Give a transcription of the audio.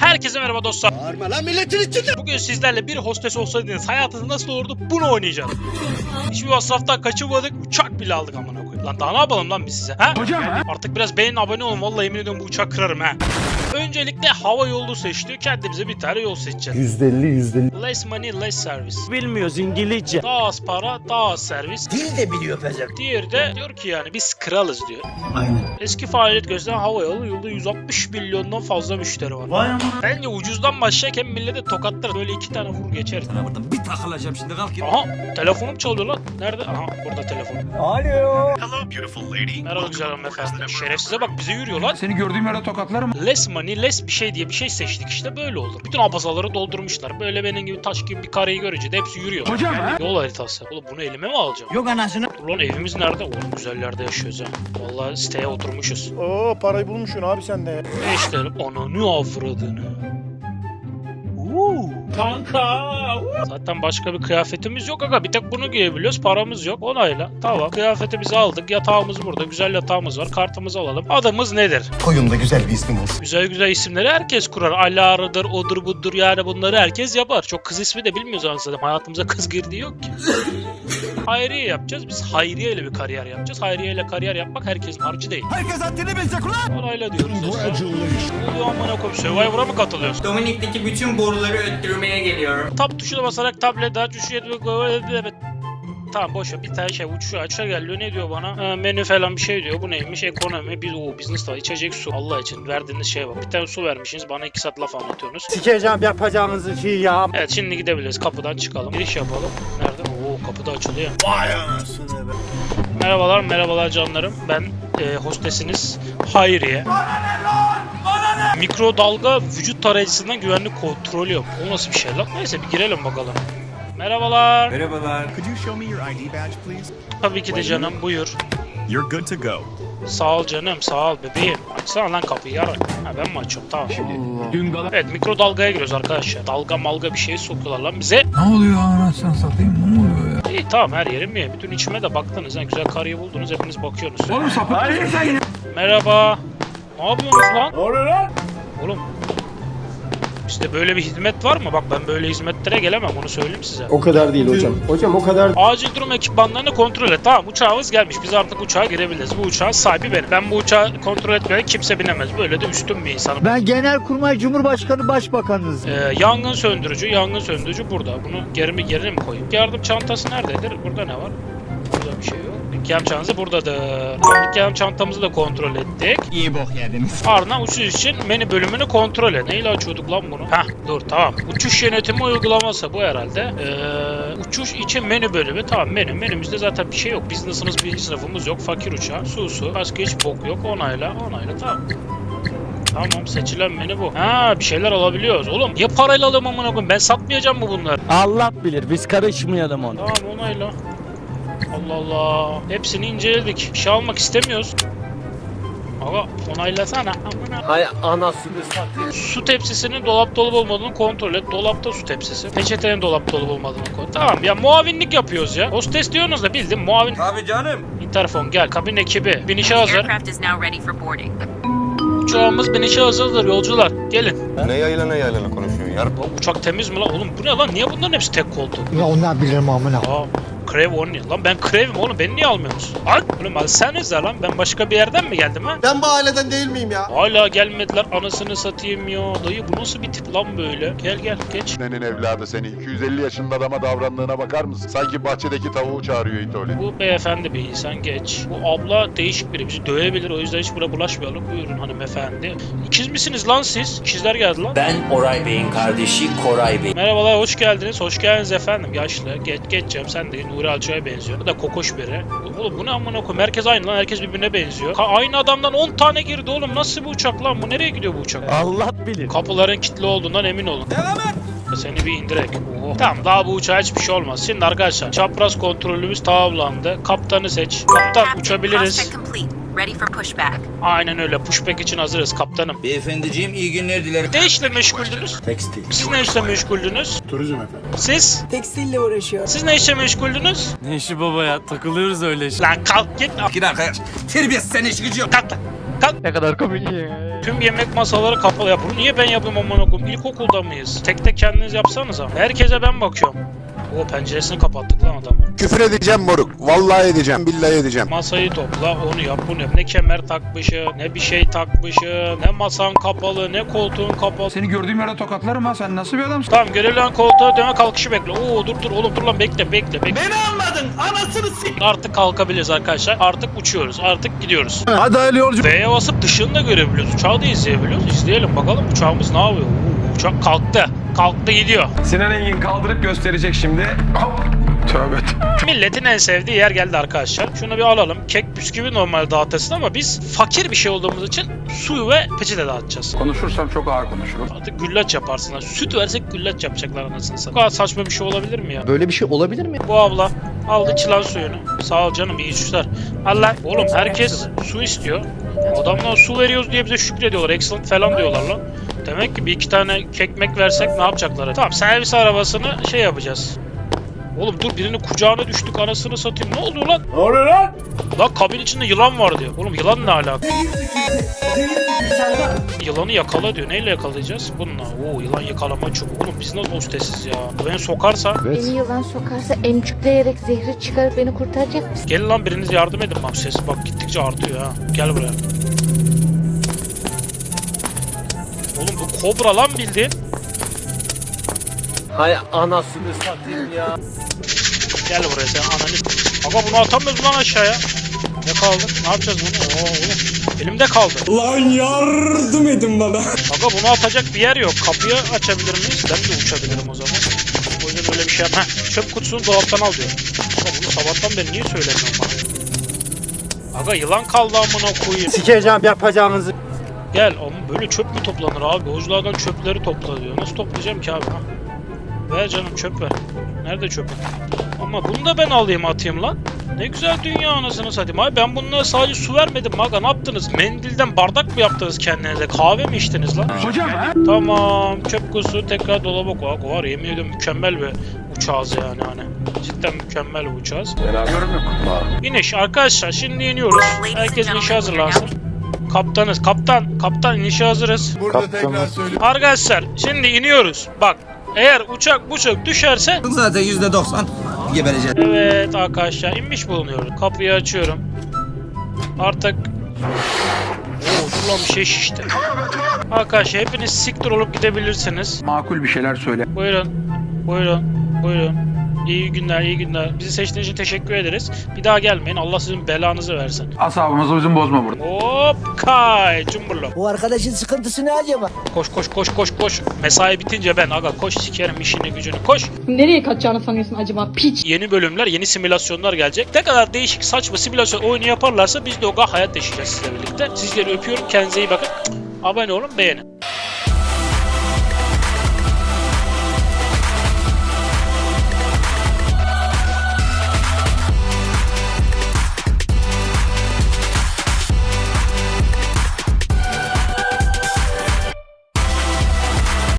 Herkese merhaba dostlar. Bağırma lan milletin içinde. Bugün sizlerle bir hostes olsaydınız hayatınız nasıl olurdu bunu oynayacağız. Hiçbir masraftan kaçırmadık uçak bile aldık amına koyayım. Lan daha ne yapalım lan biz size ha? Hocam ha? Artık biraz beğenin abone olun vallahi yemin ediyorum bu uçak kırarım ha. Öncelikle hava yolu seçti. Kendimize bir tane yol seçeceğiz. %50 %50. Less money less service. Bilmiyoruz İngilizce. Daha az para daha az servis. Dil de biliyor pezek. Diğeri de diyor ki yani biz kralız diyor. Aynen. Eski faaliyet gösteren hava yolu yılda 160 milyondan fazla müşteri var. Vay aman. Bence ucuzdan başlarken millete tokatlar böyle iki tane vur geçer. Sana buradan bir takılacağım şimdi kalk git. Aha telefonum çalıyor lan. Nerede? Aha burada telefon. Hello, beautiful lady. Merhaba güzel hanımefendi. Şerefsize bak bize yürüyor lan. Seni gördüğüm yere tokatlarım. Less money less bir şey diye bir şey seçtik işte böyle olur. Bütün abazaları doldurmuşlar. Böyle benim gibi taş gibi bir kareyi görünce de hepsi yürüyor. Hocam ha? Yol haritası. Oğlum bunu elime mi alacağım? Yok anasını. Dur lan evimiz nerede? Oğlum güzel yerde yaşıyoruz ha. Vallahi siteye oturmuşuz. Oo parayı bulmuşsun abi sen de. Ne işte ananı avradını. Kanka. Zaten başka bir kıyafetimiz yok aga. Bir tek bunu giyebiliyoruz. Paramız yok. Onayla. Tamam. Kıyafetimizi aldık. Yatağımız burada. Güzel yatağımız var. Kartımızı alalım. Adımız nedir? Koyun da güzel bir ismin olsun. Güzel güzel isimleri herkes kurar. Alara'dır, odur budur yani bunları herkes yapar. Çok kız ismi de bilmiyoruz anasını. Hayatımıza kız girdiği yok ki. Hayriye yapacağız. Biz Hayriye ile bir kariyer yapacağız. Hayriye ile kariyer yapmak herkesin harcı değil. Herkes haddini bilecek ulan. Onayla diyoruz. Ne oluyor amına koyayım? Survivor'a mı katılıyorsun? Dominik'teki bütün boruları öttürmeye geliyorum. Tab tuşuna basarak tablet aç, uçuş evet. Tamam boş ver. Bir tane şey uçuşu açışa geliyor. Ne diyor bana? Ha, menü falan bir şey diyor. Bu neymiş? Ekonomi. Biz o business var. İçecek su. Allah için verdiğiniz şey var. Bir tane su vermişsiniz. Bana iki saat laf anlatıyorsunuz. Sikeceğim yapacağınız şeyi ya. Evet şimdi gidebiliriz. Kapıdan çıkalım. Giriş yapalım. Nerede? Oo kapı da açılıyor. Vay anasını be. Merhabalar, merhabalar canlarım. Ben e, hostesiniz Hayriye. Mikrodalga vücut tarayıcısından güvenlik kontrolü yok. O nasıl bir şey lan? Neyse bir girelim bakalım. Merhabalar. Merhabalar. Could you show me your ID badge, please? Tabii ki de canım buyur. You're good to go. Sağ ol canım sağ ol bebeğim. Açsana lan kapıyı yarak. Ha ben mi açıyorum tamam. Dün gala... Evet mikrodalgaya giriyoruz arkadaşlar. Dalga malga bir şey sokuyorlar lan bize. Ne oluyor anasını satayım ne oluyor ya? İyi tamam her yerim mi? Bütün içime de baktınız. Ha, güzel karıyı buldunuz hepiniz bakıyorsunuz. Oğlum sapık mısın sen yine? Merhaba. Ne yapıyorsunuz lan? Ne oluyor lan? Oğlum. Bizde böyle bir hizmet var mı? Bak ben böyle hizmetlere gelemem onu söyleyeyim size. O kadar değil hocam. Hocam o kadar Acil durum ekipmanlarını kontrol et. Tamam uçağımız gelmiş. Biz artık uçağa girebiliriz. Bu uçağın sahibi benim. Ben bu uçağı kontrol etmeden kimse binemez. Böyle de üstün bir insanım. Ben Genelkurmay Cumhurbaşkanı Başbakanınız. Ee, yangın söndürücü, yangın söndürücü burada. Bunu geri mi geri mi koyayım? Yardım çantası nerededir? Burada ne var? Burada bir şey yok. Yardım çantası buradadır. Yardım çantamızı da kontrol ettik. İyi bok yediniz. Ardından uçuş için menü bölümünü kontrol et. Neyle açıyorduk lan bunu? Heh dur tamam. Uçuş yönetimi uygulaması bu herhalde. Ee, uçuş için menü bölümü. Tamam menü. Menümüzde zaten bir şey yok. Business'ımız birinci sınıfımız yok. Fakir uçağı. Su su. Başka hiç bok yok. Onayla. Onayla tamam. Tamam seçilen menü bu. Ha bir şeyler alabiliyoruz. Oğlum ya parayla alayım amına koyayım. Ben satmayacağım mı bunları? Allah bilir biz karışmayalım ona. Tamam onayla. Allah Allah. Hepsini inceledik. Bir şey almak istemiyoruz. Aga onaylasana. Amına. Hay anasını satayım. Su tepsisinin dolapta olup olmadığını kontrol et. Dolapta su tepsisi. Peçetenin dolapta olup olmadığını kontrol Tamam ya muavinlik yapıyoruz ya. Hostes diyorsunuz da bildim muavin. Tabii canım. İnterfon gel kabin ekibi. Binişe hazır. Aircraft is now ready for boarding. Uçağımız binişe hazırdır yolcular. Gelin. ne yaylana yaylana konuşuyorsun ya. Lan uçak temiz mi lan? Oğlum bu ne lan? Niye bunların hepsi tek koltuk? Ya onlar bilirim amına. Aa, Crave Only. Lan ben Crave'im oğlum. Beni niye almıyorsunuz? Lan oğlum alsanıza lan. Ben başka bir yerden mi geldim ha? Ben bu aileden değil miyim ya? Hala gelmediler. Anasını satayım ya. Dayı bu nasıl bir tip lan böyle? Gel gel geç. Nenin evladı seni 250 yaşında adama davrandığına bakar mısın? Sanki bahçedeki tavuğu çağırıyor itoli. Bu beyefendi bir insan geç. Bu abla değişik biri. Bizi dövebilir. O yüzden hiç buna bulaşmayalım. Buyurun hanımefendi. İkiz misiniz lan siz? İkizler geldi lan. Ben Oray Bey'in kardeşi Koray Bey. Merhabalar, hoş geldiniz. Hoş geldiniz efendim. Yaşlı, geç geçeceğim. Sen de Nuri Alço'ya benziyor. Bu da kokoş biri. Oğlum bu ne amına koyayım? Herkes aynı lan. Herkes birbirine benziyor. Ka- aynı adamdan 10 tane girdi oğlum. Nasıl bir uçak lan? Bu nereye gidiyor bu uçak? Allah bilir. Kapıların kilitli olduğundan emin olun. Devam et. Seni bir indirek. Oo. Tamam daha bu uçağa hiçbir şey olmaz. Şimdi arkadaşlar çapraz kontrolümüz tamamlandı. Kaptanı seç. Kaptan uçabiliriz. Ready for pushback. Aynen öyle. Pushback için hazırız kaptanım. Beyefendiciğim iyi günler dilerim. Ne işle meşguldünüz? Tekstil. Siz ne işle meşguldünüz? Turizm efendim. Siz? Tekstille uğraşıyor. Siz ne işle meşguldünüz? Ne işi baba ya takılıyoruz öyle işte. Lan kalk git. Gir arkadaş. Terbiyesiz sen işi gücü yok. Kalk lan. Kalk. Ne kadar komik. Tüm yemek masaları kapalı. Ya bunu niye ben yapıyorum amına koyayım? İlkokulda mıyız? Tek tek kendiniz yapsanıza. Herkese ben bakıyorum. O penceresini kapattık lan adam. Küfür edeceğim moruk. Vallahi edeceğim. Billahi edeceğim. Masayı topla, onu yap, bunu yap. Ne kemer takmışı, ne bir şey takmışı, ne masan kapalı, ne koltuğun kapalı. Seni gördüğüm yerde tokatlarım ha sen nasıl bir adamsın? Tamam görevlen koltuğa döne kalkışı bekle. Oo dur dur oğlum dur lan bekle bekle bekle. Beni anladın. Anasını s**. Artık kalkabiliriz arkadaşlar. Artık uçuyoruz. Artık gidiyoruz. Hadi hayırlı yolcu. V'ye basıp dışını da görebiliyoruz. Uçağı da izleyebiliyoruz. İzleyelim bakalım uçağımız ne yapıyor. Oo, uçak kalktı. Kalktı gidiyor. Sinan Engin kaldırıp gösterecek şimdi. Hop. Tövbe Milletin en sevdiği yer geldi arkadaşlar. Şunu bir alalım. Kek bisküvi normal dağıtırsın ama biz fakir bir şey olduğumuz için suyu ve peçete dağıtacağız. Konuşursam çok ağır konuşurum. Artık güllaç yaparsınlar. Süt versek güllaç yapacaklar anasını satayım. Bu kadar saçma bir şey olabilir mi ya? Böyle bir şey olabilir mi? Bu abla aldı çılan suyunu. Sağ ol canım iyi işler. Allah oğlum herkes su istiyor. Adamlar su veriyoruz diye bize şükrediyorlar. Excellent falan diyorlar lan. Demek ki bir iki tane kekmek versek ne yapacaklar? Tamam servis arabasını şey yapacağız. Oğlum dur birinin kucağına düştük anasını satayım. Ne oluyor lan? Ne oluyor lan? Lan kabin içinde yılan var diyor. Oğlum yılan ne alaka? Yılanı yakala diyor. Neyle yakalayacağız? Bununla. Oo yılan yakalama çubuğu. Oğlum biz nasıl hostesiz ya? Bu Beni sokarsa Beni yılan sokarsa emcükleyerek zehri çıkarıp beni kurtaracak mısın? Gelin lan biriniz yardım edin bak ses bak gittikçe artıyor ha. Gel buraya. Oğlum bu kobra lan bildiğin. Hay anasını satayım ya. Gel buraya sen ananı. Aga bunu atamıyoruz lan aşağıya. Ne kaldı? Ne yapacağız bunu? Oo, oğlum. Elimde kaldı. Lan yardım edin bana. Aga bunu atacak bir yer yok. Kapıyı açabilir miyiz? Ben de uçabilirim o zaman. O yüzden öyle bir şey yapma. Heh, çöp kutusunu dolaptan al diyor. Aga bunu sabahtan beri niye söylemiyorsun bana? Aga yılan kaldı amına koyayım. Sikeceğim yapacağınızı. Gel ama böyle çöp mü toplanır abi? Yolculardan çöpleri topla diyor. Nasıl toplayacağım ki abi? Ha? Ver canım çöp ver. Nerede çöpün? Ama bunu da ben alayım atayım lan. Ne güzel dünya anasını satayım. Abi ben bunlara sadece su vermedim maga ne yaptınız? Mendilden bardak mı yaptınız kendinize? Kahve mi içtiniz lan? Hocam ha? Tamam çöp kutusu tekrar dolaba koy. Var yemin ediyorum mükemmel bir uçağız yani hani. Cidden mükemmel bir uçağız. Yorum yok. İniş arkadaşlar şimdi iniyoruz. Herkes inişe hazırlansın. Kaptanız. Kaptan. Kaptan inişe hazırız. Burada tekrar söylüyorum. Arkadaşlar şimdi iniyoruz. Bak eğer uçak uçak düşerse Zaten yüzde doksan gebereceğiz. Evet arkadaşlar inmiş bulunuyoruz. Kapıyı açıyorum. Artık Oo dur lan bir şey şişti. Arkadaşlar hepiniz siktir olup gidebilirsiniz. Makul bir şeyler söyle. Buyurun. Buyurun. Buyurun. İyi günler, iyi günler. Bizi seçtiğiniz için teşekkür ederiz. Bir daha gelmeyin. Allah sizin belanızı versin. Asabımızı bizim bozma burada. Hop kay cumburlu. Bu arkadaşın sıkıntısı ne acaba? Koş koş koş koş koş. Mesai bitince ben aga koş sikerim işini gücünü koş. Nereye kaçacağını sanıyorsun acaba piç? Yeni bölümler, yeni simülasyonlar gelecek. Ne kadar değişik saçma simülasyon oyunu yaparlarsa biz de o kadar hayat yaşayacağız sizle birlikte. Sizleri öpüyorum. Kendinize iyi bakın. Abone olun, beğenin.